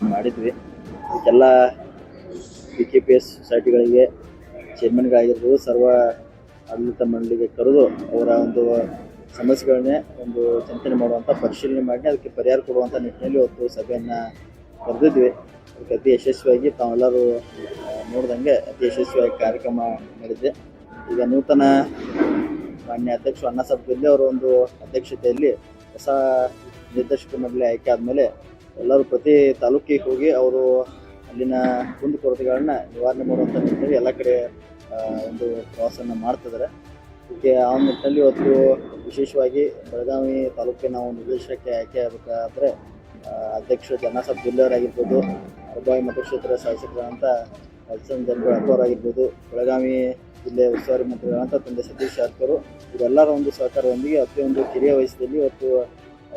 ಮಾಡಿದ್ವಿ. ಇದಕ್ಕೆಲ್ಲ B K P S ಸೊಸೈಟಿಗಳಿಗೆ ಚೇರ್ಮನ್ಗಳಾಗಿರ್ಬೋದು ಸರ್ವ ಆಡಳಿತ ಮಂಡಳಿಗೆ ಕರೆದು ಅವರ ಒಂದು ಸಮಸ್ಯೆಗಳನ್ನೇ ಒಂದು ಚಿಂತನೆ ಮಾಡುವಂಥ ಪರಿಶೀಲನೆ ಮಾಡಿ ಅದಕ್ಕೆ ಪರಿಹಾರ ಕೊಡುವಂಥ ನಿಟ್ಟಿನಲ್ಲಿ ಇವತ್ತು ಸಭೆಯನ್ನು ಕರೆದಿದ್ವಿ. ಅದಕ್ಕೆ ಅತಿ ಯಶಸ್ವಿಯಾಗಿ ತಾವೆಲ್ಲರೂ ನೋಡಿದಂಗೆ ಅತಿ ಯಶಸ್ವಿಯಾಗಿ ಕಾರ್ಯಕ್ರಮ ನಡೆದಿದೆ ಈಗ ನೂತನ ಮಾನ್ಯ ಅಧ್ಯಕ್ಷ ಅಣ್ಣಾ ಜೊಲ್ಲೆ ಅವರ ಒಂದು ಅಧ್ಯಕ್ಷತೆಯಲ್ಲಿ ಹೊಸ ನಿರ್ದೇಶಕ ಮಂಡಳಿ ಆಯ್ಕೆ ಆದಮೇಲೆ ಎಲ್ಲರೂ ಪ್ರತಿ ತಾಲೂಕಿಗೆ ಹೋಗಿ ಅವರು ಅಲ್ಲಿನ ಕುಂದುಕೊರತೆಗಳನ್ನ ನಿವಾರಣೆ ಮಾಡುವಂಥ ನಿಟ್ಟಿನಲ್ಲಿ ಎಲ್ಲ ಕಡೆ ಒಂದು ಪ್ರವಾಸನ ಮಾಡ್ತಿದ್ದಾರೆ ಇದಕ್ಕೆ ಆ ನಿಟ್ಟಿನಲ್ಲಿ ಇವತ್ತು ವಿಶೇಷವಾಗಿ ಬೆಳಗಾವಿ ತಾಲೂಕಿನ ಒಂದು ನಿರ್ದೇಶಕಕ್ಕೆ ಆಯ್ಕೆ ಆಗಬೇಕಾದ್ರೆ ಅಧ್ಯಕ್ಷ ಜನಾಸಬ್ ಜಿಲ್ಲೆಯವರಾಗಿರ್ಬೋದು ಬೆಳಗಾವಿ ಮತಕ್ಷೇತ್ರ ಶಾಸಕರಾದಂಥ ಅಲ್ಸನ್ ಜನಗಳು ಆಗಿರ್ಬೋದು, ಬೆಳಗಾವಿ ಜಿಲ್ಲೆ ಉಸ್ತುವಾರಿ ಮಂತ್ರಿಗಳಂತ ತಂದೆ ಸತೀಶ್ ಶಾಸಕರು, ಇವರೆಲ್ಲರ ಒಂದು ಸಹಕಾರದೊಂದಿಗೆ ಅತಿ ಕಿರಿಯ ವಯಸ್ಸಿನಲ್ಲಿ ಇವತ್ತು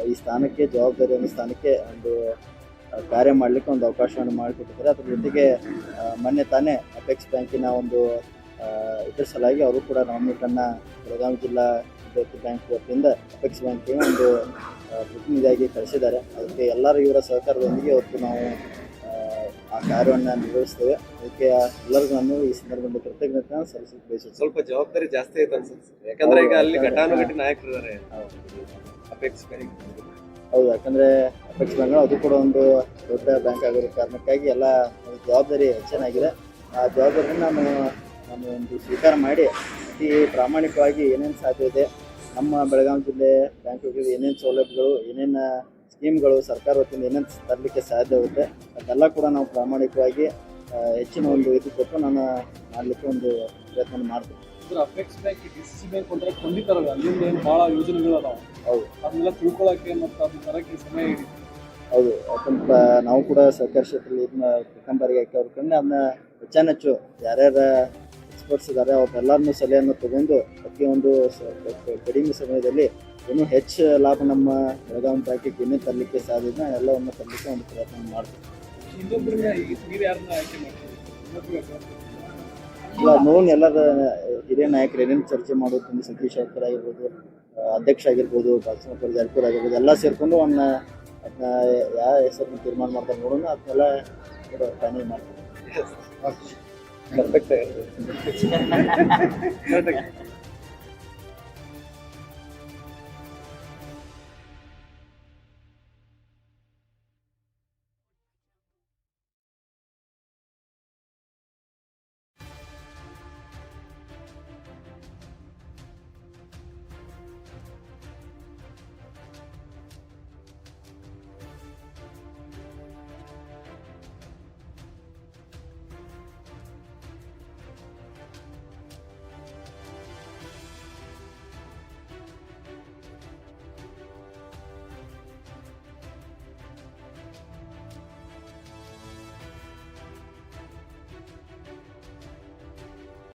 ಈ ಸ್ಥಾನಕ್ಕೆ ಜವಾಬ್ದಾರಿ ಸ್ಥಾನಕ್ಕೆ ಒಂದು ಕಾರ್ಯ ಮಾಡಲಿಕ್ಕೆ ಒಂದು ಅವಕಾಶವನ್ನು ಮಾಡಿಕೊಟ್ಟಿದ್ದಾರೆ. ಅದ್ರ ಜೊತೆಗೆ ಮೊನ್ನೆ ತಾನೇ ಅಪೆಕ್ಸ್ ಬ್ಯಾಂಕಿನ ಒಂದು ಇದರ ಸಲುವಾಗಿ ಅವರು ಕೂಡ ನಾಮಿನೇಟನ್ನು ಬೆಳಗಾವಿ ಜಿಲ್ಲಾ ವಿದ್ಯಾರ್ಥಿ ಬ್ಯಾಂಕ್ ವತಿಯಿಂದ ಅಪೆಕ್ಸ್ ಬ್ಯಾಂಕಿಗೆ ಒಂದು ಪ್ರತಿನಿಧಿಯಾಗಿ ಕಳಿಸಿದ್ದಾರೆ ಅದಕ್ಕೆ ಎಲ್ಲರೂ ಇವರ ಸಹಕಾರದೊಂದಿಗೆ ಇವತ್ತು ನಾವು ಆ, ಕಾರ್ಯವನ್ನು ನಿರ್ವಹಿಸ್ತೇವೆ ಅದಕ್ಕೆ ಎಲ್ಲರಿಗೂ ನಾನು ಈ ಸಂದರ್ಭದಲ್ಲಿ ಕೃತಜ್ಞತೆ ಸಲ್ಲಿಸಲು ಬಯಸುತ್ತೆ ಸ್ವಲ್ಪ ಜವಾಬ್ದಾರಿ ಜಾಸ್ತಿ ಐತೆ ಅನ್ಸುತ್ತೆ. ಯಾಕಂದ್ರೆ ಈಗ ಅಲ್ಲಿ ಘಟಾನುಘಟಿ ನಾಯಕರಿದ್ದಾರೆ ಅಪೆಕ್ಸ್ ಬ್ಯಾಂಕ್ ಹೌದು ಯಾಕಂದ್ರೆ ಅಪೆಕ್ಸ್ ಬ್ಯಾಂಕ್ ಅದು ಕೂಡ ಒಂದು ದೊಡ್ಡ ಬ್ಯಾಂಕ್ ಆಗಿರೋ ಕಾರಣಕ್ಕಾಗಿ ಎಲ್ಲ ಜವಾಬ್ದಾರಿ ಚೆನ್ನಾಗಿದೆ ಆ ಜವಾಬ್ದಾರಿನ ನಾನು ನಾನು ಒಂದು ಸ್ವೀಕಾರ ಮಾಡಿ ಅತಿ ಪ್ರಾಮಾಣಿಕವಾಗಿ ಏನೇನು ಸಾಧ್ಯ ಇದೆ ನಮ್ಮ ಬೆಳಗಾವಿ ಜಿಲ್ಲೆ ಬ್ಯಾಂಕ್ಗಳಿಗೆ ಏನೇನು ಸೌಲಭ್ಯಗಳು ಏನೇನು ಸ್ಕೀಮ್ಗಳು ಸರ್ಕಾರ ವತಿಯಿಂದ ಏನೇನು ತರಲಿಕ್ಕೆ ಸಾಧ್ಯವಾಗುತ್ತೆ ಅದೆಲ್ಲ ಕೂಡ ನಾವು ಪ್ರಾಮಾಣಿಕವಾಗಿ ಹೆಚ್ಚಿನ ಒಂದು ಇದು ಕೊಟ್ಟು ನಾನು ಮಾಡಲಿಕ್ಕೆ ಒಂದು ಪ್ರಯತ್ನ ಮಾಡ್ತೀನಿ ಇದ್ರ apex bank D C C bank ಒಂಥರ ಕೊಂಡಿತಾರಲ್ಲ ಅಲ್ಲಿಂದ ಏನು ಭಾಳ ಯೋಜನೆಗಳು ಅದಾವ? ಹೌದು. ಅದನ್ನೆಲ್ಲ ತಿಳ್ಕೊಳಕ್ಕೆ ಮತ್ತು ಅದನ್ನ ತರಕ್ಕೆ ಸಮಯ ಹಿಡಿತು ಹೌದು. ನಾವು ಕೂಡ ಸರ್ಕಾರಿ ಕ್ಷೇತ್ರದಲ್ಲಿ ಇದನ್ನ ಪ್ರಥಮ ಬಾರಿಗೆ ಆಯ್ಕೆ ಅವ್ರಕಂದ್ರೆ ಅದನ್ನ ಹೆಚ್ಚಾನೆಚ್ಚು ಯಾರ್ಯಾರ ಎಕ್ಸ್ಪರ್ಟ್ಸ್ ಇದ್ದಾರೆ ಅವ್ರೆಲ್ಲರನ್ನೂ ಸಲಹೆಯನ್ನು ತಗೊಂಡು ಪ್ರತಿಯೊಂದು ಕಡಿಮೆ ಸಮಯದಲ್ಲಿ ಇನ್ನೂ ಹೆಚ್ಚು ಲಾಭ ನಮ್ಮ ಬೆಳಗಾವಿ ಪ್ಯಾಕೆಟ್ ಇನ್ನೂ ತರಲಿಕ್ಕೆ ಸಾಧ್ಯ ಇದೆ ಎಲ್ಲವನ್ನು ತರಲಿಕ್ಕೆ ಒಂದು ಪ್ರಯತ್ನ ಮಾಡ್ತೀವಿ. ಇಲ್ಲ ನೋನ್ ಎಲ್ಲರ ಹಿರಿಯ ನಾಯಕರು ಏನೇನು ಚರ್ಚೆ ಮಾಡೋದು ತುಂಬ ಸತೀಶ್ ಅವ್ರ ಆಗಿರ್ಬೋದು ಅಧ್ಯಕ್ಷ ಆಗಿರ್ಬೋದು ಬಾಲಸಮಪ್ಪ ಜಾರಕಿಹೊಳಿ ಆಗಿರ್ಬೋದು ಎಲ್ಲ ಸೇರ್ಕೊಂಡು ಅವನ್ನ ಅದನ್ನ ಯಾವ ಹೆಸರನ್ನು ತೀರ್ಮಾನ ಮಾಡ್ತಾರೆ ನೋಡೋಣ ಅದನ್ನೆಲ್ಲ ಫೈನಲ್ ಮಾಡ್ತೀವಿ. ಪರ್ಫೆಕ್ಟ್ ಆಗಿರ್ತದೆ